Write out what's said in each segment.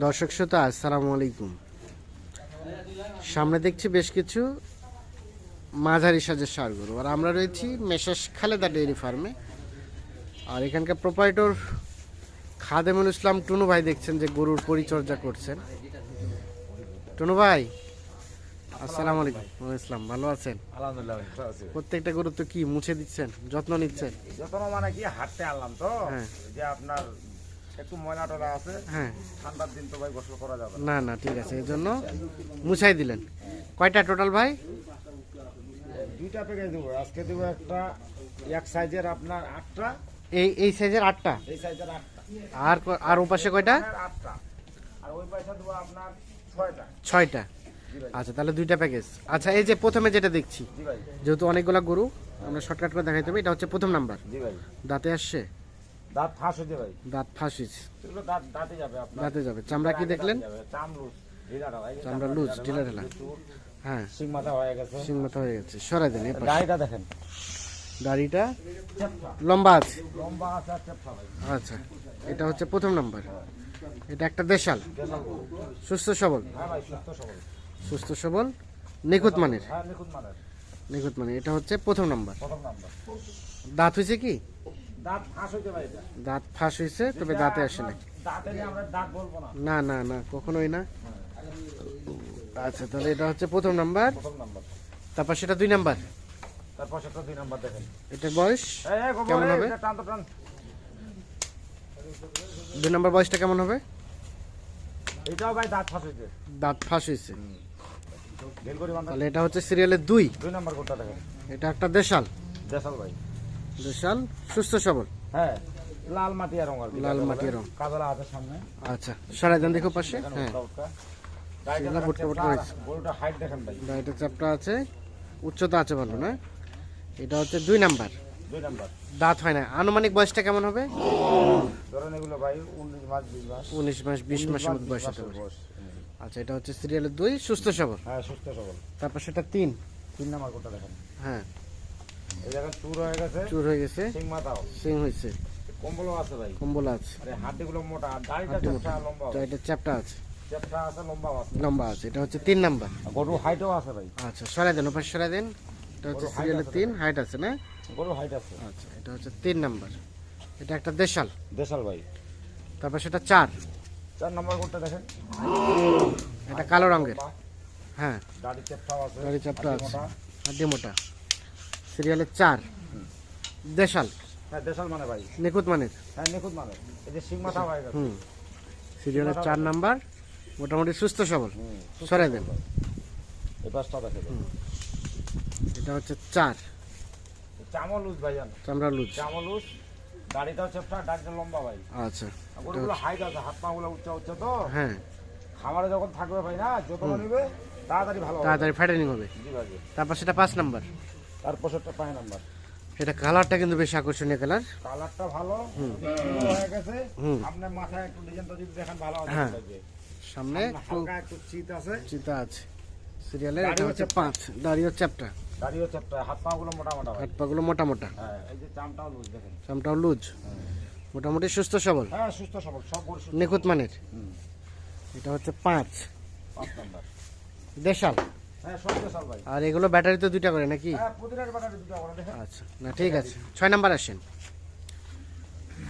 দর্শক শ্রোতা আসসালামু আলাইকুম। সামনে দেখছি বেশ কিছু মাঝারি সাজের সার গরু আর আমরা রয়েছি মেশাস খালেদা ডেয়ারি ফার্মে। আর এখানকার প্রোপাইটর খাদেমুল ইসলাম টুনু ভাই দেখছেন যে গরুর পরিচর্যা করছেন। টুনু ভাই আসসালামু আলাইকুম। ইসলাম ভালো আছেন? আলহামদুলিল্লাহ ভালো আছি। প্রত্যেকটা গরু তো কি মুছে দিচ্ছেন? যত্ন নিচ্ছেন? যত্ন মানে কি? হাঁটতে আনলাম তো। হ্যাঁ। যে আপনার একটু ময়লা টলা আছে হ্যাঁ। ঠান্ডার দিন তো ভাই গোসল করা যাবে না। না ঠিক আছে এই জন্য মুছাই দিলেন। কয়টা টোটাল ভাই? দুইটা প্যাকেজ দেবো আজকে দেবো একটা এক সাইজের আপনার আটটা। এই এই সাইজের আটটা? এই সাইজের আটটা। আর আর ওপাশে কয়টা? আটটা। আর ওই পয়সা দেবো আপনার ছয়টা। ছয়টা। আচ্ছা তাহলে দুইটা প্যাকেজ। আচ্ছা এই যে প্রথমে যেটা দেখছি যেহেতু অনেকগুলা গরু আমরা শর্টকাট করে দেখাইতে হবে এটা হচ্ছে প্রথম নাম্বার। দাঁতে আসছে? দাঁত ফাঁস হয়েছে ভাই। দাঁত ফাঁসিস এগুলো দাঁত দাঁতে যাবে আপনার। দাঁতে যাবে। চামড়া কি দেখলেন? চামড়া লুজ, ঢিলা ঢিলা। হ্যাঁ। সিং মাথা হয়ে গেছে। সিং মাথা হয়ে গেছে। সরাই দেন এই গাড়িটা দেখেন। চেপটা লম্বা আছে। লম্বা আছে আচ্ছা। এটা হচ্ছে প্রথম নাম্বার। এটা একটা দেশাল। সুস্থ সবল। হ্যাঁ সুস্থ সবল। সবল নিখুঁত মানের। হ্যাঁ নিখুঁত মানের। এটা হচ্ছে প্রথম নাম্বার। দাঁত হয়েছে কি? দাঁত ফাঁস হইতে এটা। দাঁত ফাঁস হয়েছে তবে দাঁতে আসে না দাঁতে আমরা দাঁত বলব না। না না না কখনোই না। আচ্ছা তাহলে এটা হচ্ছে প্রথম নাম্বার। প্রথম নাম্বার। তারপর সেটা দুই নাম্বার। তারপর সেটা দুই নাম্বার দেখেন। এটার বয়স কেমন হবে? এটা। দুই নাম্বার বয়সটা কেমন হবে? এটাও ভাই দাঁত ফাঁস হইতে দাঁত ফাঁস হয়েছে। তাহলে এটা হচ্ছে সিরিয়ালের দুই। দুই নাম্বার কোনটা দেখেন। এটা একটা দেশাল। দেশাল ভাই। দেশাল সুস্থ সবল। হ্যাঁ লাল মাটিয়া রং আর লাল মাটিয়া রং। কাজলা আছে সামনে। আচ্ছা সরাই দেন দেখো পাশে। হ্যাঁ। গরুটা হাইট দেখেন ভাই। চাপটা আছে উচ্চতা আছে ভালো না? এটা হচ্ছে দুই নাম্বার। দুই নাম্বার। দাঁত হয় না। আনুমানিক বয়সটা কেমন হবে? ধরেন এগুলো ভাই উনিশ মাস বিশ মাস। উনিশ মাস বিশ উনিশ মাসের মাস, মতো বয়স। হতে। আচ্ছা এটা হচ্ছে সিরিয়ালের দুই সুস্থ সবল। হ্যাঁ সুস্থ সবল। তারপর সেটা তিন। তিন নাম্বার কোনটা দেখেন। হ্যাঁ। চুর হয়ে গেছে। চুর হয়ে গেছে। সিং মাথাও। সিং হয়েছে। কম্বলও আছে ভাই। কম্বল আছে। আরে মোটা। আর দাড়িটা হাড্ডি লম্বা তো চ্যাপটা আছে। চেপটা আছে লম্বা আছে। এটা হচ্ছে তিন নাম্বার। গরু হাইটও আছে ভাই। আচ্ছা সরাই দেন ওপাশ সরাই দেন। এটা হচ্ছে হাইট আছে না? গরু হাইট আছে। আচ্ছা এটা হচ্ছে তিন নাম্বার। এটা একটা দেশাল। দেশাল ভাই। তারপর সেটা চার। চার নম্বর কোনটা দেখেন। এটা কালো রঙের। হ্যাঁ। দাড়ি আছে। দাড়ি আছে। হাড্ডি মোটা। সিরিয়ালের চার। দেশাল। হ্যাঁ দেশাল মানে ভাই। নিখুঁত মানের হ্যাঁ নিখুঁত মানে। এই যে হয়ে গেছে। হুম। সিরিয়ালের চার নাম্বার মোটামুটি সুস্থ সবল। হুম, সরাই দেন। এই পাঁচটা দেখে এটা হচ্ছে চার। চামড়া লুজ দাড়িটাও চেপটা দাড়িটা লম্বা ভাই। আচ্ছা। হাইট আছে হাত পা গুলো উচ্চা উচ্চা তো। হ্যাঁ। খামারে যখন থাকবে ভাই না যত নিবে তাড়াতাড়ি ভালো তাড়াতাড়ি ফ্যাটেনিং হবে। জি ভাই তারপর সেটা পাঁচ নাম্বার। তারপর সেটা পায় নাম্বার। এটা কালারটা কিন্তু বেশ আকর্ষণীয় কালার। কালারটা ভালো হয়ে গেছে। আপনার মাথায় একটু ডিজাইনটা যদি দেখেন ভালো হবে। হ্যাঁ। সামনে একটু চিত আছে। চিতা আছে। সিরিয়ালের এটা হচ্ছে চ্যাপ্টা। পাঁচ দাড়িও চ্যাপটা দাড়িও চেপটা হাত পা গুলো মোটা মোটা হাত পাগুলো মোটা মোটা। হ্যাঁ এই যে চামটাও লুজ দেখেন। চামটাও লুজ। মোটামুটি সুস্থ সবল। হ্যাঁ সুস্থ সবল সব গরু সুস্থ নিখুঁত মানের। এটা হচ্ছে পাঁচ। পাঁচ নাম্বার। দেশাল। হ্যাঁ আর এগুলো ব্যাটারি তো দুইটা করে নাকি? হ্যাঁ আচ্ছা না ঠিক আছে। ছয় নাম্বার আসেন।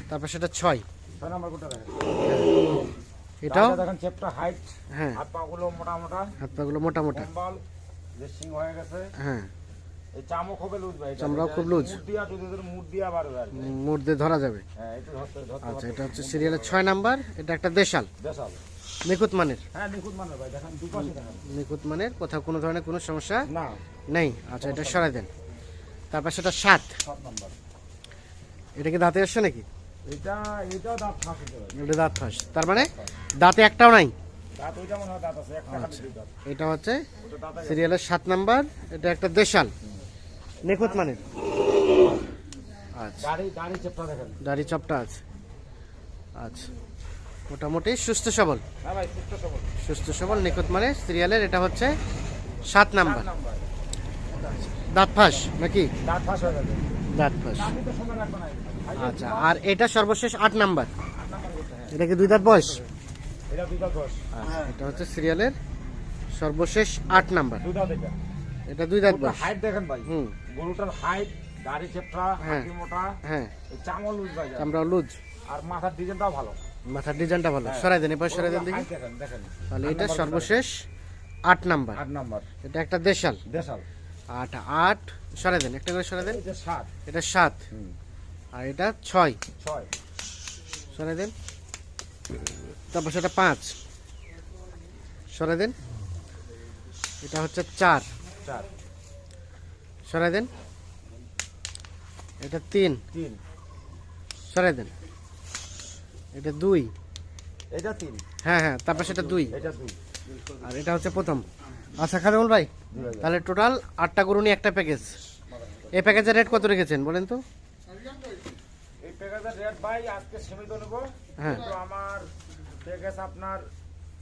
তারপর সেটা ছয়। ছয় নাম্বার এটাও? দেখেন চেপটা হাইট হ্যাঁ। হাত পা গুলো মোটা মোটা। হাত পাগুলো মোটা। মোটা যে সিং হয়ে গেছে। হ্যাঁ। এই চামও খুবই লুজ ভাই এটা। চামড়াও খুব লুজ। মুড দিয়া যদি ধরে মুড দিয়া বাড়বে আর মুড দিয়ে ধরা যাবে। হ্যাঁ এটা ধরতে আচ্ছা এটা হচ্ছে সিরিয়ালের ছয় নাম্বার এটা একটা দেশাল। দেশাল। নিখুঁত মানের হ্যাঁ নিখুঁত মানে ভাই দেখেন দুপাশে দেখেন। নিখুঁত মানের কোথাও কোনো ধরনের কোনো সমস্যা না। নেই। আচ্ছা এটা সরাই দেন। তারপর সেটা সাত। সাত নাম্বার। এটা কি দাঁতে আসছে নাকি? এটা এটাও দাঁত ফাঁস এটা দাঁত ফাঁস। তার মানে দাঁতে একটাও নাই? এটা হচ্ছে সিরিয়ালের সাত নাম্বার এটা একটা দেশাল। নিখুঁত মানের আচ্ছা দাড়ি চপটা আছে। আচ্ছা। মোটামুটি সুস্থ সবল। হ্যাঁ সুস্থ সবল। সুস্থ সবল নিখুঁত মানে সিরিয়ালের এটা হচ্ছে সাত নাম্বার। দাঁত ফাঁস নাকি? দাঁত ফাঁস আচ্ছা আর এটা সর্বশেষ আট নাম্বার। এটা কি দুই দাঁত বয়স? এটা আচ্ছা এটা হচ্ছে সিরিয়ালের সর্বশেষ আট নাম্বার। এটা। দুই দাঁত বয়স। হাইট দেখেন ভাই। হুম। গরুটার হাইট দাড়ি চেপটা হ্যাঁ। মোটা হ্যাঁ। চামড় লুজ ভাই আমরা লুজ। আর মাথার ডিজাইনটাও ভালো। মাথার ডিজাইনটা ভালো। সরাই দেন এবার সরাই দেন দেখি। তাহলে এটা সর্বশেষ আট নাম্বার। আট নাম্বার। এটা একটা দেশাল। দেশাল। আট আট সরাই দেন একটা করে সরাই দেন। এটা সাত। আর এটা ছয়। ছয়। সরাই দেন। তারপর সেটা পাঁচ। সরাই দেন। এটা হচ্ছে চার। চার। সরাই দেন। এটা তিন। তিন। সরাই দেন। এটা দুই। এটা তিন। হ্যাঁ হ্যাঁ তারপর সেটা দুই। এটা দুই। আর এটা হচ্ছে প্রথম। আচ্ছা খাদেমুল ভাই তাহলে টোটাল আটটা গরু নিয়ে একটা প্যাকেজ এই প্যাকেজের রেট কত রেখেছেন বলেন তো? এই প্যাকেজের রেট ভাই আজকে সীমিত নেব। হ্যাঁ। কিন্তু আমার প্যাকেজ আপনার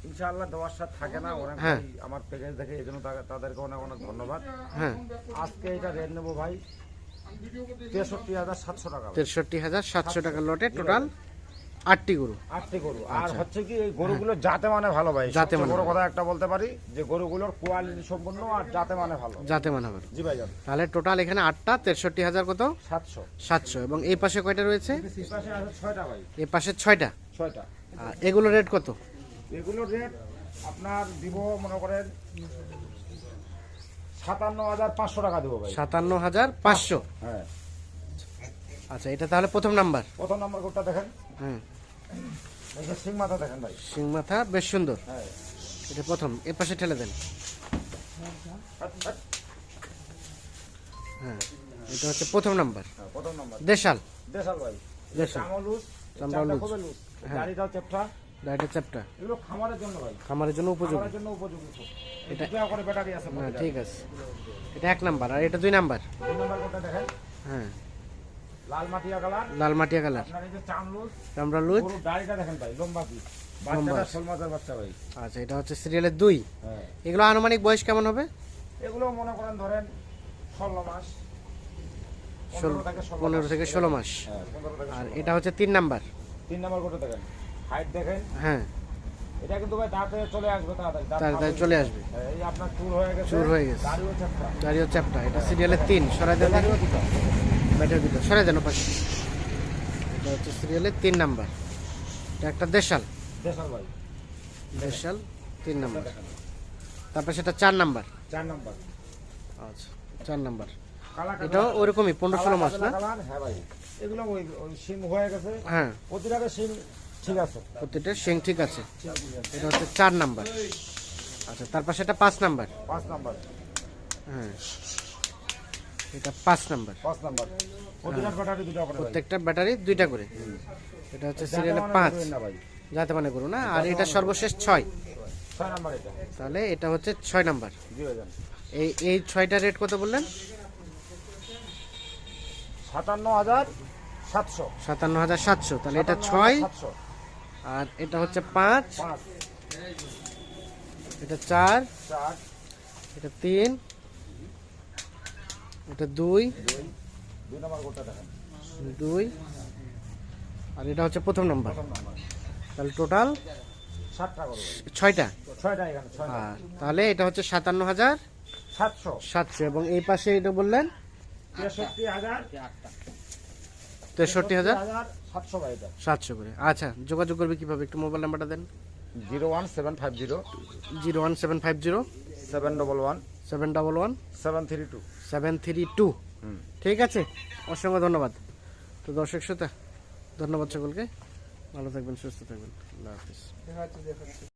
ইনশাআল্লাহ দেওয়ার সাথে থাকে না। অনেক হ্যাঁ। আমার প্যাকেজ দেখে এই জন্য তাদেরকে অনেক অনেক ধন্যবাদ। হ্যাঁ। আজকে এটা রেট নেব ভাই তেষট্টি হাজার সাতশো টাকা। তেষট্টি হাজার সাতশো টাকার লটে টোটাল আটটি গরু। আটটি গরু। আর হচ্ছে কি এই গরুগুলো জাতে মানে ভালো ভাই আচ্ছা। জাতে জাতে মানে বড় কথা একটা বলতে পারি যে গরুগুলোর কোয়ালিটি সম্পূর্ণ আর জাতে মানে ভালো। যাতে মানে হবে জি ভাই তাহলে টোটাল এখানে আটটা তেষট্টি হাজার কত? সাতশো। সাতশো। এবং এই পাশে কয়টা রয়েছে? ছয়টা ভাই। এই পাশে ছয়টা? ছয়টা। আর এগুলো রেট কত? এগুলোর রেট আপনার দিব মনে করেন সাতান্ন হাজার পাঁচশো টাকা দেবো ভাই। সাতান্ন হাজার পাঁচশো। হ্যাঁ। আচ্ছা এটা তাহলে প্রথম নাম্বার। প্রথম নম্বর কোডটা দেখেন। হ্যাঁ এই যে সিং মাথা দেখেন ভাই। সিং মাথা বেশ সুন্দর। হ্যাঁ। এটা প্রথম এ পাশে ঠেলে দেন। হ্যাঁ এটা হচ্ছে প্রথম নাম্বার। হ্যাঁ, প্রথম নম্বর। দেশাল। দেশাল ভাই। দেশাল। চামড় লুজ। লুজ। হ্যাঁ। গাড়িটাও চেপটা ডাইটা চ্যাপটা। এগুলো খামারের জন্য ভাই। খামারের জন্য উপযোগী। খামারের জন্য উপযোগী এটা- এটা করে ব্যাটারি আছে হ্যাঁ ঠিক আছে। এটা এক নাম্বার আর এটা দুই নাম্বার। দুই নম্বর কোডটা দেখেন। হ্যাঁ। লাল মাটিয়া কালার। লাল মাটিয়া কালার। আপনার এই যে চাম চামড়া লুজ? গরুর দাড়িটা দেখেন ভাই লম্বা কি? বাচ্চাটা আছে। শোল বাচ্চা ভাই। আচ্ছা এটা হচ্ছে সিরিয়ালের দুই? হ্যাঁ। এগুলো আনুমানিক বয়স কেমন হবে? এগুলো মনে করেন ধরেন ষোলো মাস। থেকে পনেরো থেকে ষোলো মাস। হ্যাঁ, আর এটা হচ্ছে তিন নাম্বার। তিন নম্বর কোটা দেখেন। হাইট দেখেন। হ্যাঁ। এটা কিন্তু ভাই দাঁতে চলে আসবে তাড়াতাড়ি। চলে আসবে। হ্যাঁ, এই আপনার চুর হয়ে গেছে চুর হয়ে গেছে। দাড়িও চাপটা দাঁড়িয়ে চ্যাপটা। এটা সিরিয়ালের তিন। সরাই দেন ব্যাটারি দুটো সরাই দেন পাশে। এটা হচ্ছে সিরিয়ালের তিন নাম্বার। এটা একটা দেশাল। দেশাল তিন নাম্বার। তারপর সেটা চার নাম্বার। চার নম্বর। আচ্ছা চার নাম্বার। এটাও ওরকমই পনেরো ষোলো মাস না? হ্যাঁ ভাই। এগুলো ওই ওই সিম হয়ে গেছে। হ্যাঁ। প্রতিটা সিম ঠিক আছে। প্রতিটা সিং ঠিক আছে। এটা হচ্ছে চার নাম্বার। আচ্ছা তারপর সেটা পাঁচ নাম্বার। পাঁচ নাম্বার। হ্যাঁ। এটা পাঁচ নাম্বার। পাঁচ নাম্বার। প্রতিটা ব্যাটারি দুটো করে প্রত্যেকটা ব্যাটারি দুইটা করে। এটা হচ্ছে সিরিয়ালে পাঁচ। মানে যাতে মানে করুন না আর এটা সর্বশেষ ছয়। ছয় নাম্বার এটা। তাহলে এটা হচ্ছে ছয় নাম্বার। এই এই ছয়টা রেট কত বললেন? সাতান্ন হাজার সাতশো। সাতান্ন হাজার সাতশো। তাহলে এটা ছয়। আর এটা হচ্ছে পাঁচ। এটা চার। এটা তিন। এটা দুই। দুই। আর এটা হচ্ছে প্রথম নম্বর। তাহলে টোটাল ছয়টা। তাহলে এটা হচ্ছে সাতান্ন হাজার সাতশো। এবং এই পাশে এটা বললেন তেষট্টি হাজার সাতশো করে। আচ্ছা যোগাযোগ করবে কীভাবে? একটু মোবাইল নাম্বারটা দেন। Zero one seven five zero zero one seven five zero seven double one seven double one seven three two. Seven three two. ঠিক আছে? অসংখ্য ধন্যবাদ। তো দর্শক শ্রোতা ধন্যবাদ সকলকে। ভালো থাকবেন, সুস্থ থাকবেন। আল্লাহ হাফিজ।